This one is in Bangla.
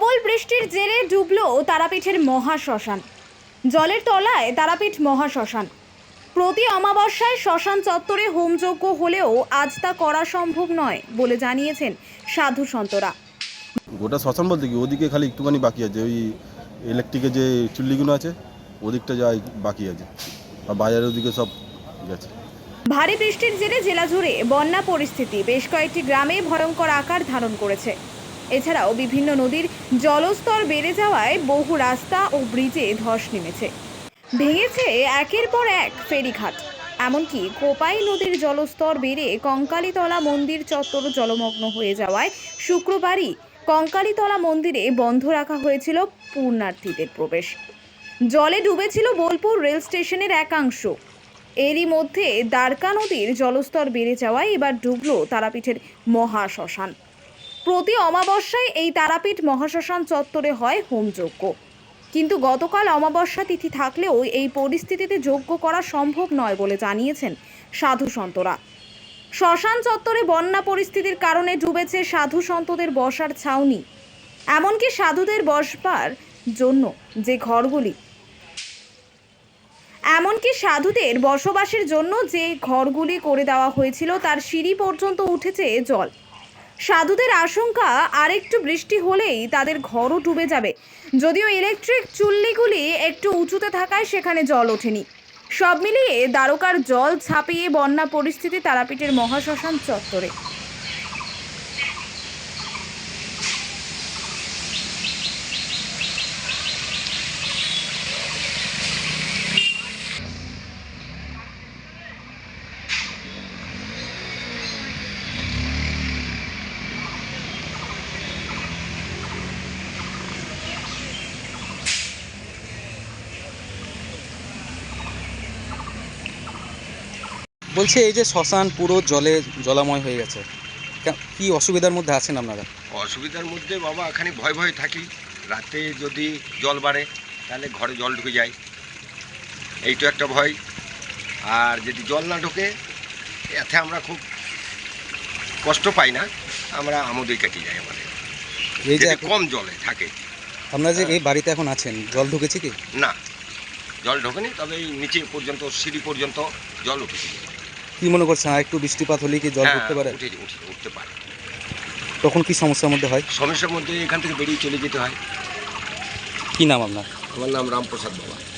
প্রবল বৃষ্টির জেরে ডুবলো তারাপীঠের মহা শ্মশান জলের তলায় তারাপীঠ মহা শ্মশান প্রতি অমাবস্যায় শ্মশান চত্বরে হোমযজ্ঞ হলেও আজ তা করা সম্ভব নয় বলে জানিয়েছেন সাধু সন্তরা। গোটা শ্মশান বলতে কি? ওদিকে খালি একটুখানি বাকি আছে। ওই ইলেকট্রিকের যে চুল্লিগুলো আছে ওদিকটা যা বাকি আছে। আর বাজারের ওদিকে সব গেছে। ভারী বৃষ্টির জেরে জেলা জুড়ে বন্যা পরিস্থিতি। বেশ কয়েকটি গ্রামে ভয়ঙ্কর আকার ধারণ করেছে। এছাড়াও বিভিন্ন নদীর জলস্তর বেড়ে যাওয়ায় বহু রাস্তা ও ব্রিজে ধস নেমেছে। ভেঙেছে একের পর এক ফেরিঘাট। এমনকি কোপাই নদীর জলস্তর বেড়ে কঙ্কালীতলা মন্দির চত্বর জলমগ্ন হয়ে যাওয়ায় শুক্রবারই কঙ্কালীতলা মন্দিরে বন্ধ রাখা হয়েছিল পূর্ণার্থীদের প্রবেশ। জলে ডুবেছিল বোলপুর রেল স্টেশনের একাংশ। এরই মধ্যে দ্বারকা নদীর জলস্তর বেড়ে যাওয়ায় এবার ডুবল তারাপীঠের মহাশ্মশান। প্রতি অমাবস্যায় এই তারাপীঠ মহাশ্মশান চত্বরে হয় হোমযজ্ঞ কিন্তু গতকাল অমাবস্যা তিথি থাকলেও এই পরিস্থিতিতে যজ্ঞ করা সম্ভব নয় বলে জানিয়েছেন সাধু সন্তরা। শ্মশান চত্বরে বন্যা পরিস্থিতির কারণে ডুবেছে সাধু সন্তদের বসার ছাউনি। এমনকি সাধুদের বসবার জন্য যে ঘরগুলি। এমনকি সাধুদের বসবাসের জন্য যে ঘরগুলি করে দেওয়া হয়েছিল তার সিঁড়ি পর্যন্ত উঠেছে জল। সাধুদের আশঙ্কা, আরেকটু বৃষ্টি হলেই তাদের ঘরও ডুবে যাবে। যদিও ইলেকট্রিক চুল্লিগুলি একটু উঁচুতে থাকায় সেখানে জল ওঠেনি। সব মিলিয়ে দ্বারকার জল ছাপিয়ে বন্যা পরিস্থিতি তারাপীঠের মহাশ্মশান চত্বরে। বলছি এই যে শ্মশান পুরো জলে জলাময় হয়ে গেছে। কে- অসুবিধার মধ্যে আছেন আপনারা? অসুবিধার মধ্যে বাবা এখানে ভয় ভয় থাকি। রাতে যদি জল বাড়ে তাহলে ঘরে জল ঢুকে যায়। এইটা একটা ভয়। আর যদি জল না ঢোকে এতে আমরা খুব কষ্ট পাই না। আমরা আমোদেই কেটে যাই আমাদের। এই যে কম জলে থাকে। আপনারা যে এই বাড়িতে এখন আছেন জল ঢুকেছে কি? না। জল ঢোকেনি তবে এই নিচে পর্যন্ত সিঁড়ি পর্যন্ত জল উঠেছে কি মনে করছেন? আর একটু বৃষ্টিপাত হলে কি জল উঠতে পারে? উঠে উঠে- উঠতে পারে। তখন কি সমস্যার মধ্যে হয়? সমস্যার মধ্যে এখান থেকে বেরিয়ে চলে যেতে হয়। কি নাম আপনার? আমার নাম রামপ্রসাদ বাবা।